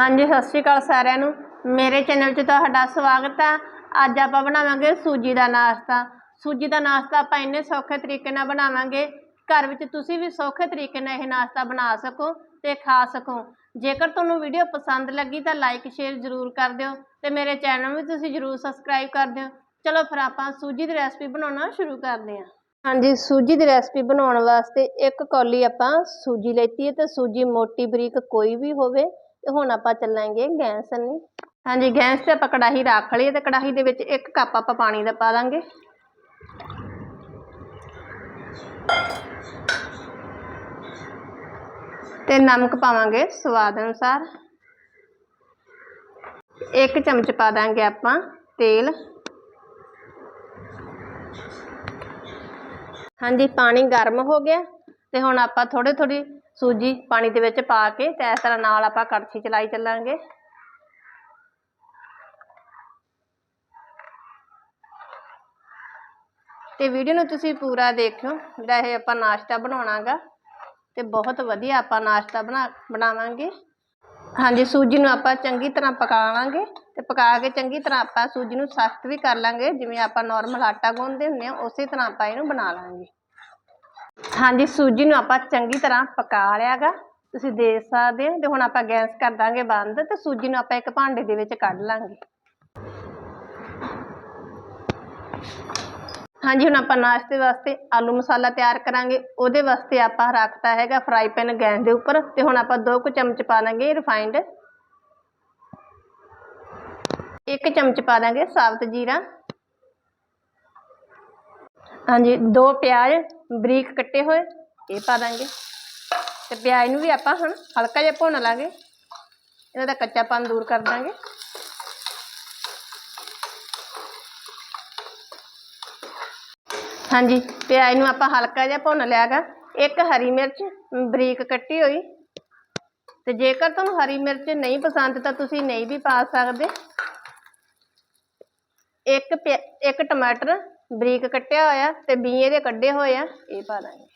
ਹਾਂਜੀ, ਸਤਿ ਸ਼੍ਰੀ ਅਕਾਲ ਸਾਰਿਆਂ ਨੂੰ। ਮੇਰੇ ਚੈਨਲ 'ਚ ਤੁਹਾਡਾ ਸਵਾਗਤ ਆ। ਅੱਜ ਆਪਾਂ ਬਣਾਵਾਂਗੇ ਸੂਜੀ ਦਾ ਨਾਸ਼ਤਾ। ਸੂਜੀ ਦਾ ਨਾਸ਼ਤਾ ਆਪਾਂ ਇੰਨੇ ਸੌਖੇ ਤਰੀਕੇ ਨਾਲ ਬਣਾਵਾਂਗੇ। ਘਰ ਵਿੱਚ ਤੁਸੀਂ ਵੀ ਸੌਖੇ ਤਰੀਕੇ ਨਾਲ ਇਹ ਨਾਸ਼ਤਾ ਬਣਾ ਸਕੋ ਤੇ ਖਾ ਸਕੋ। ਜੇਕਰ ਤੁਹਾਨੂੰ ਵੀਡੀਓ ਪਸੰਦ ਲੱਗੀ ਤਾਂ ਲਾਈਕ ਸ਼ੇਅਰ ਜ਼ਰੂਰ ਕਰ ਦਿਓ ਤੇ ਮੇਰੇ ਚੈਨਲ ਨੂੰ ਵੀ ਤੁਸੀਂ ਜ਼ਰੂਰ ਸਬਸਕ੍ਰਾਈਬ ਕਰ ਦਿਓ। ਚਲੋ ਫਿਰ ਆਪਾਂ ਸੂਜੀ ਦੀ ਰੈਸਪੀ ਬਣਾਉਣਾ ਸ਼ੁਰੂ ਕਰਦੇ ਹਾਂ। ਹਾਂਜੀ, ਸੂਜੀ ਦੀ ਰੈਸਪੀ ਬਣਾਉਣ ਵਾਸਤੇ ਇੱਕ ਕੌਲੀ ਆਪਾਂ ਸੂਜੀ ਲੈਤੀ ਹੈ ਤੇ ਸੂਜੀ ਮੋਟੀ ਬਰੀਕ ਕੋਈ ਵੀ ਹੋਵੇ ਤੇ ਹੁਣ ਆਪਾਂ ਚੱਲਾਂਗੇ ਗੈਸ ਨੂੰ ਹਾਂਜੀ, ਗੈਸ ਤੇ ਆਪਾਂ ਕੜਾਹੀ ਰੱਖ ਲਈ ਤੇ ਕੜਾਹੀ ਦੇ ਵਿੱਚ ਇੱਕ ਕੱਪ ਆਪਾਂ ਪਾਣੀ ਦਾ ਪਾ ਦਾਂਗੇ। ਤੇ ਨਮਕ ਪਾਵਾਂਗੇ ਸਵਾਦ ਅਨੁਸਾਰ। ਇੱਕ ਚਮਚ ਪਾ ਦਾਂਗੇ ਆਪਾਂ ਤੇਲ। ਹਾਂਜੀ, ਪਾਣੀ ਗਰਮ ਹੋ ਗਿਆ ਤੇ ਹੁਣ ਆਪਾਂ ਥੋੜੀ ਥੋੜੀ ਸੂਜੀ ਪਾਣੀ ਦੇ ਵਿੱਚ ਪਾ ਕੇ ਤੇ ਇਸ ਤਰ੍ਹਾਂ ਨਾਲ ਆਪਾਂ ਕੜਛੀ ਚਲਾਈ ਚੱਲਾਂਗੇ। ਤੇ ਵੀਡੀਓ ਨੂੰ ਤੁਸੀਂ ਪੂਰਾ ਦੇਖਿਓ, ਜਿਹੜਾ ਇਹ ਆਪਾਂ ਨਾਸ਼ਤਾ ਬਣਾਉਣਾਗਾ ਤੇ ਬਹੁਤ ਵਧੀਆ ਆਪਾਂ ਨਾਸ਼ਤਾ ਬਣਾ, ਬਣਾਵਾਂਗੇ। ਹਾਂਜੀ, ਸੂਜੀ ਨੂੰ ਆਪਾਂ ਚੰਗੀ ਤਰ੍ਹਾਂ ਪਕਾ ਲਾਂਗੇ ਤੇ ਪਕਾ ਕੇ ਚੰਗੀ ਤਰ੍ਹਾਂ ਆਪਾਂ ਸੂਜੀ ਨੂੰ ਸਖਤ ਵੀ ਕਰ ਲਾਂਗੇ, ਜਿਵੇਂ ਆਪਾਂ ਨਾਰਮਲ ਆਟਾ ਗੁੰਨਦੇ ਹੁੰਦੇ ਆ ਉਸੇ ਤਰ੍ਹਾਂ ਆਪਾਂ ਇਹਨੂੰ ਬਣਾ ਲਾਂਗੇ। ਹਾਂਜੀ, ਸੂਜੀ ਨੂੰ ਆਪਾਂ ਚੰਗੀ ਤਰ੍ਹਾਂ ਪਕਾ ਲਿਆਗਾ। ਤੁਸੀਂ ਦੇਖ ਸਕਦੇ ਹੋ। ਤੇ ਹੁਣ ਆਪਾਂ ਗੈਸ ਕਰ ਦਾਂਗੇ ਬੰਦ ਤੇ ਸੂਜੀ ਨੂੰ ਆਪਾਂ ਇੱਕ ਭਾਂਡੇ ਦੇ ਵਿੱਚ ਕੱਢ ਲਾਂਗੇ। ਹਾਂਜੀ, ਹੁਣ ਆਪਾਂ ਨਾਸ਼ਤੇ ਵਾਸਤੇ ਆਲੂ ਮਸਾਲਾ ਤਿਆਰ ਕਰਾਂਗੇ। ਉਹਦੇ ਵਾਸਤੇ ਆਪਾਂ ਰੱਖਤਾ ਹੈਗਾ ਫਰਾਈ ਪੈਨ ਗੈਸ ਦੇ ਉੱਪਰ। ਤੇ ਹੁਣ ਆਪਾਂ ਦੋ ਕੁ ਚਮਚ ਪਾ ਦਾਂਗੇ ਰਿਫਾਈਂਡ ਇੱਕ ਚਮਚ ਪਾ ਦਾਂਗੇ ਸਾਬਤ ਜੀਰਾ। ਹਾਂਜੀ, ਦੋ ਪਿਆਜ਼ ਬਰੀਕ ਕੱਟੇ ਹੋਏ, ਇਹ ਪਾ ਦਾਂਗੇ। ਤੇ ਪਿਆਜ਼ ਨੂੰ ਵੀ ਆਪਾਂ ਹੁਣ ਹਲਕਾ ਜਿਹਾ ਭੁੰਨ ਲਾਂਗੇ। ਇਹਨਾਂ ਦਾ ਕੱਚਾਪਨ ਦੂਰ ਕਰ ਦਾਂਗੇ। ਹਾਂਜੀ, ਪਿਆਜ਼ ਨੂੰ ਆਪਾਂ ਹਲਕਾ ਜਿਹਾ ਭੁੰਨ ਲਿਆਗਾ। ਇੱਕ ਹਰੀ ਮਿਰਚ ਬਰੀਕ ਕੱਟੀ ਹੋਈ। ਤੇ ਜੇਕਰ ਤੁਹਾਨੂੰ ਹਰੀ ਮਿਰਚ ਨਹੀਂ ਪਸੰਦ ਤਾਂ ਤੁਸੀਂ ਨਹੀਂ ਵੀ ਪਾ ਸਕਦੇ। ਇੱਕ ਪਿਆ- ਇੱਕ ਟਮਾਟਰ ਬਰੀਕ ਕੱਟਿਆ ਹੋਇਆ ਤੇ ਬੀਏ ਦੇ ਕੱਢੇ ਹੋਏ ਆ। ਇਹ ਪਾ ਦਾਂਗੇ।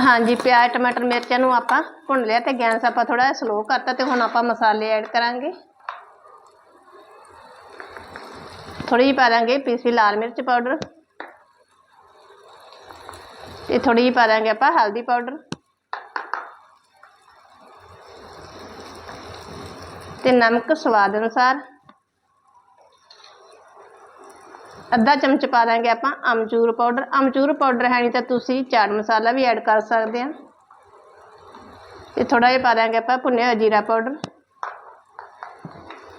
ਹਾਂਜੀ, ਪਿਆਜ਼, ਟਮਾਟਰ, ਮਿਰਚਾਂ ਨੂੰ ਆਪਾਂ ਭੁੰਨ ਲਿਆ ਤੇ ਗੈਸ ਆਪਾਂ ਥੋੜਾ ਸਲੋ ਕਰਤਾ ਤੇ ਹੁਣ ਆਪਾਂ ਮਸਾਲੇ ਐਡ ਕਰਾਂਗੇ। ਥੋੜੀ ਜਿਹੀ ਪਾ ਦਾਂਗੇ ਪੀਸੀ ਲਾਲ ਮਿਰਚ ਪਾਊਡਰ ਤੇ ਥੋੜੀ ਜਿਹੀ ਪਾ ਦਾਂਗੇ ਆਪਾਂ ਹਲਦੀ ਪਾਊਡਰ ਤੇ ਨਮਕ ਸਵਾਦ ਅਨੁਸਾਰ ਅੱਧਾ ਚਮਚ ਪਾ ਦਾਂਗੇ ਆਪਾਂ ਅਮਚੂਰ ਪਾਊਡਰ। ਅਮਚੂਰ ਪਾਊਡਰ ਹੈ ਨਹੀਂ ਤਾਂ ਤੁਸੀਂ ਚਾਟ ਮਸਾਲਾ ਵੀ ਐਡ ਕਰ ਸਕਦੇ ਆ। ਤੇ ਥੋੜਾ ਜਿਹਾ ਪਾ ਦਾਂਗੇ ਆਪਾਂ ਭੁੰਨਿਆ ਹੋਇਆ ਜੀਰਾ ਪਾਊਡਰ।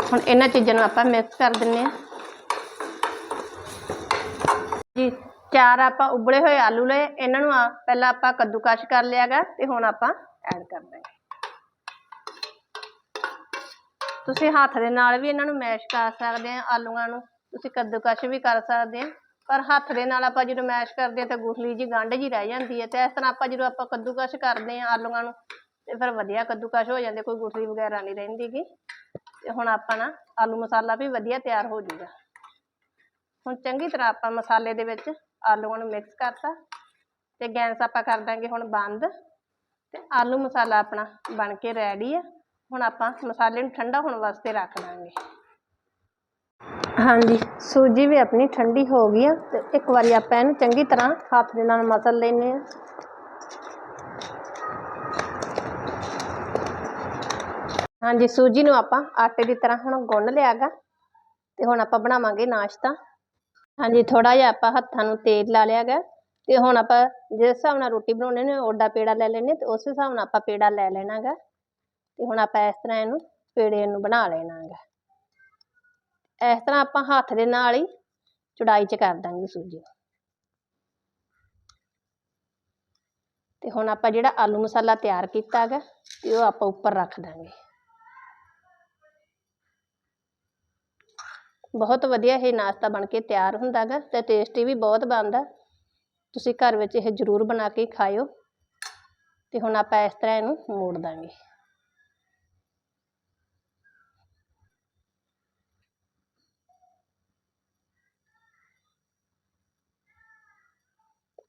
ਹੁਣ ਇਹਨਾਂ ਚੀਜ਼ਾਂ ਨੂੰ ਆਪਾਂ ਮਿਕਸ ਕਰ ਦਿੰਨੇ ਆ। ਜੀ, ਚਾਰ ਆਪਾਂ ਉਬਲੇ ਹੋਏ ਆਲੂ ਲਏ। ਇਹਨਾਂ ਨੂੰ ਪਹਿਲਾਂ ਆਪਾਂ ਕੱਦੂਕਸ਼ ਕਰ ਲਿਆਗਾ ਤੇ ਹੁਣ ਆਪਾਂ ਐਡ ਕਰ ਦਾਂਗੇ। ਤੁਸੀਂ ਹੱਥ ਦੇ ਨਾਲ ਵੀ ਇਹਨਾਂ ਨੂੰ ਮੈਸ਼ ਕਰ ਸਕਦੇ ਆ, ਆਲੂਆਂ ਨੂੰ। ਤੁਸੀਂ ਕੱਦੂਕਸ਼ ਵੀ ਕਰ ਸਕਦੇ ਆ। ਪਰ ਹੱਥ ਦੇ ਨਾਲ ਆਪਾਂ ਜਦੋਂ ਮੈਸ਼ ਕਰਦੇ ਆ ਤਾਂ ਗੁਠਲੀ ਜੀ ਗੰਢ ਜੀ ਰਹਿ ਜਾਂਦੀ ਹੈ ਤੇ ਇਸ ਤਰ੍ਹਾਂ ਆਪਾਂ ਜਦੋਂ ਆਪਾਂ ਕੱਦੂਕਸ਼ ਕਰਦੇ ਆ ਆਲੂਆਂ ਨੂੰ, ਤੇ ਫਿਰ ਵਧੀਆ ਕੱਦੂਕਸ਼ ਹੋ ਜਾਂਦੇ ਕੋਈ ਗੁਠਲੀ ਵਗੈਰਾ ਨਹੀਂ ਰਹਿੰਦੀ ਗੀ। ਤੇ ਹੁਣ ਆਪਾਂ ਨਾ ਆਲੂ ਮਸਾਲਾ ਵੀ ਵਧੀਆ ਤਿਆਰ ਹੋ ਜਾਊਗਾ ਹੁਣ ਚੰਗੀ ਤਰ੍ਹਾਂ ਆਪਾਂ ਮਸਾਲੇ ਦੇ ਵਿੱਚ ਆਲੂਆਂ ਨੂੰ ਮਿਕਸ ਕਰਤਾ। ਤੇ ਗੈਸ ਆਪਾਂ ਕਰ ਦਾਂਗੇ ਹੁਣ ਬੰਦ। ਤੇ ਆਲੂ ਮਸਾਲਾ ਆਪਣਾ ਬਣ ਕੇ ਰੈਡੀ ਆ। ਹੁਣ ਆਪਾਂ ਮਸਾਲੇ ਨੂੰ ਠੰਡਾ ਹੋਣ ਵਾਸਤੇ ਰੱਖ ਦਾਂਗੇ ਹਾਂਜੀ, ਸੂਜੀ ਵੀ ਆਪਣੀ ਠੰਡੀ ਹੋ ਗਈ ਆ ਤੇ ਇੱਕ ਵਾਰੀ ਆਪਾਂ ਇਹਨੂੰ ਚੰਗੀ ਤਰ੍ਹਾਂ ਹੱਥ ਦੇ ਨਾਲ ਮਸਲ ਲੈਨੇ ਆ। ਹਾਂਜੀ, ਸੂਜੀ ਨੂੰ ਆਪਾਂ ਆਟੇ ਦੀ ਤਰ੍ਹਾਂ ਹੁਣ ਗੁੰਨ ਲਿਆਗਾ ਤੇ ਹੁਣ ਆਪਾਂ ਬਣਾਵਾਂਗੇ ਨਾਸ਼ਤਾ। ਹਾਂਜੀ ਥੋੜਾ ਜਿਹਾ ਆਪਾਂ ਹੱਥਾਂ ਨੂੰ ਤੇਲ ਲਾ ਲਿਆਗਾ ਤੇ ਹੁਣ ਆਪਾਂ ਜਿਸ ਹਿਸਾਬ ਨਾਲ ਰੋਟੀ ਬਣਾਉਣੇ ਨੇ ਓਡਾ ਪੇੜਾ ਲੈ ਲੈਣੇ ਤੇ ਉਸ ਹਿਸਾਬ ਨਾਲ ਆਪਾਂ ਪੇੜਾ ਲੈ ਲੈਣਾਗਾ ਤੇ ਹੁਣ ਆਪਾਂ ਇਸ ਤਰ੍ਹਾਂ ਇਹਨੂੰ ਪੇੜੇ ਨੂੰ ਬਣਾ ਲੈਣਾ ਲੈਣਾਗਾ। ਇਸ ਤਰ੍ਹਾਂ ਆਪਾਂ ਹੱਥ ਦੇ ਨਾਲ ਹੀ ਚੁੜਾਈ ਚ ਕਰ ਦਾਂਗੇ ਸੂਜੀ। ਨੂੰ। ਤੇ ਹੁਣ ਆਪਾਂ ਜਿਹੜਾ ਆਲੂ ਮਸਾਲਾ ਤਿਆਰ ਕੀਤਾ ਹੈਗਾ ਤੇ ਉਹ ਆਪਾਂ ਉੱਪਰ ਰੱਖ ਦਾਂਗੇ। ਬਹੁਤ ਵਧੀਆ ਇਹ ਨਾਸ਼ਤਾ ਬਣ ਕੇ ਤਿਆਰ ਹੁੰਦਾ ਗਾ ਤੇ ਟੇਸਟੀ ਵੀ ਬਹੁਤ ਬਣਦਾ। ਤੁਸੀਂ ਘਰ ਵਿੱਚ ਇਹ ਜ਼ਰੂਰ ਬਣਾ ਕੇ ਖਾਇਓ। ਤੇ ਹੁਣ ਆਪਾਂ ਇਸ ਤਰ੍ਹਾਂ ਇਹਨੂੰ ਮੋੜ ਦਾਂਗੇ।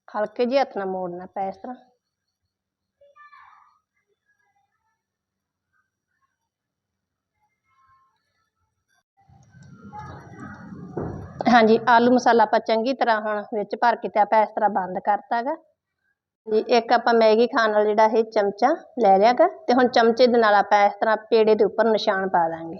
ਹਲਕੇ ਜੇ ਹੱਥ ਨਾਲ ਮੋੜਨਾ ਪਿਆ ਇਸ ਤਰ੍ਹਾਂ। ਹਾਂਜੀ, ਆਲੂ ਮਸਾਲਾ ਆਪਾਂ ਚੰਗੀ ਤਰ੍ਹਾਂ ਹੁਣ ਵਿੱਚ ਭਰ ਕੇ ਤੇ ਆਪਾਂ ਇਸ ਤਰ੍ਹਾਂ ਬੰਦ ਕਰਤਾ ਗਾ ਜੀ ਇੱਕ ਆਪਾਂ ਮੈਗੀ ਖਾਣ ਵਾਲਾ ਜਿਹੜਾ ਇਹ ਚਮਚਾ ਲੈ ਲਿਆ ਗਾ ਤੇ ਹੁਣ ਚਮਚੇ ਦੇ ਨਾਲ ਆਪਾਂ ਇਸ ਤਰ੍ਹਾਂ ਪੇੜੇ ਦੇ ਉੱਪਰ ਨਿਸ਼ਾਨ ਪਾ ਦਾਂਗੇ।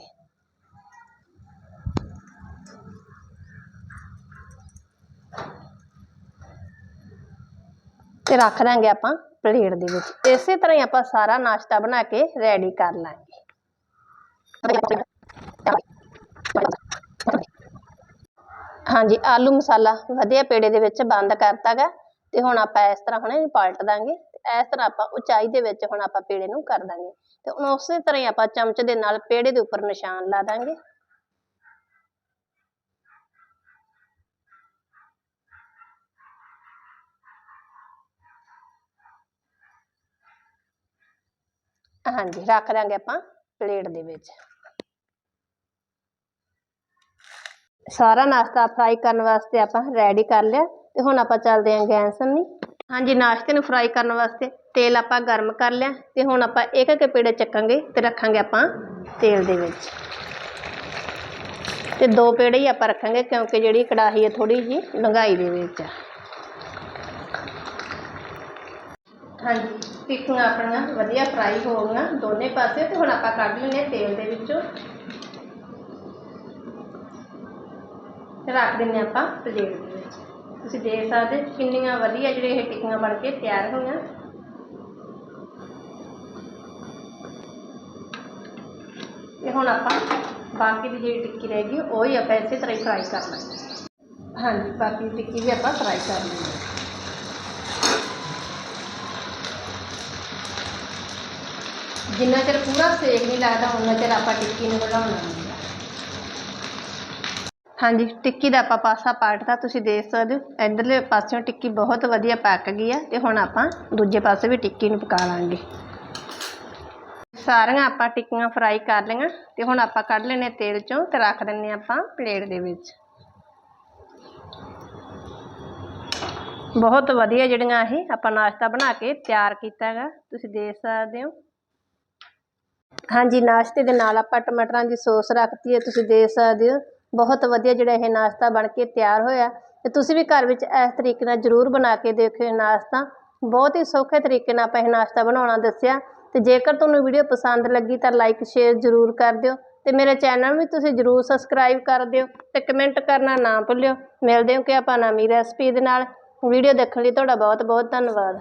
ਤੇ ਰੱਖ ਦਾਂਗੇ ਆਪਾਂ ਪਲੇਟ ਦੇ ਵਿੱਚ। ਇਸੇ ਤਰ੍ਹਾਂ ਹੀ ਆਪਾਂ ਸਾਰਾ ਨਾਸ਼ਤਾ ਬਣਾ ਕੇ ਰੈਡੀ ਕਰ ਲਾਂਗੇ। ਹਾਂਜੀ, ਆਲੂ ਮਸਾਲਾ ਵਧੀਆ ਪੇੜੇ ਦੇ ਵਿੱਚ ਬੰਦ ਕਰਤਾ ਗਾ ਤੇ ਹੁਣ ਆਪਾਂ ਇਸ ਤਰ੍ਹਾਂ ਹੁਣ ਇਹਨੂੰ ਪਲਟ ਦਾਂਗੇ ਤੇ ਇਸ ਤਰ੍ਹਾਂ ਆਪਾਂ ਉਚਾਈ ਦੇ ਵਿੱਚ ਹੁਣ ਆਪਾਂ ਪੇੜੇ ਨੂੰ ਕਰ ਦਾਂਗੇ। ਤੇ ਹੁਣ ਉਸੇ ਤਰ੍ਹਾਂ ਹੀ ਆਪਾਂ ਚਮਚ ਦੇ ਨਾਲ ਪੇੜੇ ਦੇ ਉੱਪਰ ਨਿਸ਼ਾਨ ਲਾ ਦਾਂਗੇ। ਹਾਂਜੀ, ਰੱਖ ਦਾਂਗੇ ਆਪਾਂ ਪਲੇਟ ਦੇ ਵਿੱਚ। ਸਾਰਾ ਨਾਸ਼ਤਾ ਫਰਾਈ ਕਰਨ ਵਾਸਤੇ ਆਪਾਂ ਰੈਡੀ ਕਰ ਲਿਆ ਤੇ ਹੁਣ ਆਪਾਂ ਚੱਲਦੇ ਆਂ ਗੈਸ ਨੂੰ ਹਾਂਜੀ, ਨਾਸ਼ਤੇ ਨੂੰ ਫਰਾਈ ਕਰਨ ਵਾਸਤੇ ਤੇਲ ਆਪਾਂ ਗਰਮ ਕਰ ਲਿਆ ਤੇ ਹੁਣ ਆਪਾਂ ਇੱਕ ਇੱਕ ਪੇੜੇ ਚੱਕਾਂਗੇ ਤੇ ਰੱਖਾਂਗੇ ਆਪਾਂ ਤੇਲ ਦੇ ਵਿੱਚ। ਤੇ ਦੋ ਪੇੜੇ ਹੀ ਆਪਾਂ ਰੱਖਾਂਗੇ ਕਿਉਂਕਿ ਜਿਹੜੀ ਕੜਾਹੀ ਹੈ ਥੋੜੀ ਜੀ ਡੰਗਾਈ ਦੇ ਵਿੱਚ। ਆ ਹਾਂਜੀ ਟਿੱਕੀਆਂ ਆਪਣੀਆਂ, ਵਧੀਆ ਫਰਾਈ ਹੋ ਗਈਆਂ ਦੋਨੇ ਪਾਸੇ ਤੇ ਹੁਣ ਆਪਾਂ ਕੱਢ ਲੈਣੇ ਤੇਲ ਦੇ ਵਿੱਚੋਂ। ਤੇ ਰੱਖ ਦਿੰਨੇ ਆਪਾਂ ਪਲੇਟ ਦੇ ਵਿੱਚ। ਤੁਸੀਂ ਦੇਖ ਸਕਦੇ ਕਿੰਨੀਆਂ ਵਧੀਆ ਜਿਹੜੇ ਇਹ ਟਿੱਕੀਆਂ ਬਣ ਕੇ ਤਿਆਰ ਹੋਈਆਂ। ਤੇ ਹੁਣ ਆਪਾਂ ਬਾਕੀ ਦੀ ਜਿਹੜੀ ਟਿੱਕੀ ਰਹਿ ਗਈ, ਉਹ ਹੀ ਆਪਾਂ ਇਸੇ ਤਰ੍ਹਾਂ ਹੀ ਫਰਾਈ ਕਰ ਲਾਂਗੇ। ਹਾਂਜੀ, ਬਾਕੀ ਦੀ ਟਿੱਕੀ ਵੀ ਆਪਾਂ ਫਰਾਈ ਕਰ ਲਾਂਗੇ। ਜਿੰਨਾ ਚਿਰ ਪੂਰਾ ਸੇਕ ਨਹੀਂ ਲੱਗਦਾ, ਉਨਾ ਚਿਰ ਆਪਾਂ ਟਿੱਕੀ ਨੂੰ ਬਣਾਉਣਾ ਨਹੀਂ। ਹਾਂਜੀ, ਟਿੱਕੀ ਦਾ ਆਪਾਂ ਪਾਸਾ ਪਾਟਦਾ ਤੁਸੀਂ ਦੇਖ ਸਕਦੇ ਹੋ। ਇਧਰਲੇ ਪਾਸਿਓਂ ਟਿੱਕੀ ਬਹੁਤ ਵਧੀਆ ਪੱਕ ਗਈ ਆ ਤੇ ਹੁਣ ਆਪਾਂ ਦੂਜੇ ਪਾਸੇ ਵੀ ਟਿੱਕੀ ਨੂੰ ਪਕਾ ਲਾਂਗੇ। ਸਾਰੀਆਂ ਆਪਾਂ ਟਿੱਕੀਆਂ ਫਰਾਈ ਕਰ ਲਈਆਂ ਤੇ ਹੁਣ ਆਪਾਂ ਕੱਢ ਲੈਣੇ ਤੇਲ ਚੋਂ ਤੇ ਰੱਖ ਦਿੰਨੇ ਆਪਾਂ ਪਲੇਟ ਦੇ ਵਿੱਚ। ਬਹੁਤ ਵਧੀਆ ਜਿਹੜੀਆਂ ਇਹ ਆਪਾਂ ਨਾਸ਼ਤਾ ਬਣਾ ਕੇ ਤਿਆਰ ਕੀਤਾ ਹੈਗਾ। ਤੁਸੀਂ ਦੇਖ ਸਕਦੇ ਹੋ। ਹਾਂਜੀ, ਨਾਸ਼ਤੇ ਦੇ ਨਾਲ ਆਪਾਂ ਟਮਾਟਰਾਂ ਦੀ ਸੌਸ ਰੱਖਤੀ ਹੈ, ਤੁਸੀਂ ਦੇਖ ਸਕਦੇ ਹੋ। ਬਹੁਤ ਵਧੀਆ ਜਿਹੜਾ ਇਹ ਨਾਸ਼ਤਾ ਬਣ ਕੇ ਤਿਆਰ ਹੋਇਆ। ਤੇ ਤੁਸੀਂ ਵੀ ਘਰ ਵਿੱਚ ਇਸ ਤਰੀਕੇ ਨਾਲ ਜ਼ਰੂਰ ਬਣਾ ਕੇ ਦੇਖਿਓ ਇਹ ਨਾਸ਼ਤਾ। ਬਹੁਤ ਹੀ ਸੌਖੇ ਤਰੀਕੇ ਨਾਲ ਆਪਾਂ ਇਹ ਨਾਸ਼ਤਾ ਬਣਾਉਣਾ ਦੱਸਿਆ। ਤੇ ਜੇਕਰ ਤੁਹਾਨੂੰ ਵੀਡੀਓ ਪਸੰਦ ਲੱਗੀ ਤਾਂ ਲਾਈਕ, ਸ਼ੇਅਰ ਜ਼ਰੂਰ ਕਰ ਦਿਓ। ਤੇ ਮੇਰੇ ਚੈਨਲ ਵੀ ਤੁਸੀਂ ਜ਼ਰੂਰ ਸਬਸਕ੍ਰਾਈਬ ਕਰ ਦਿਓ ਤੇ ਕਮੈਂਟ ਕਰਨਾ ਨਾ ਭੁੱਲਿਓ। ਮਿਲਦੇ ਹਾਂ ਕਿ ਆਪਾਂ ਨਵੀਂ ਰੈਸਪੀ ਦੇ ਨਾਲ। ਵੀਡੀਓ ਦੇਖਣ ਲਈ ਤੁਹਾਡਾ ਬਹੁਤ ਬਹੁਤ ਧੰਨਵਾਦ।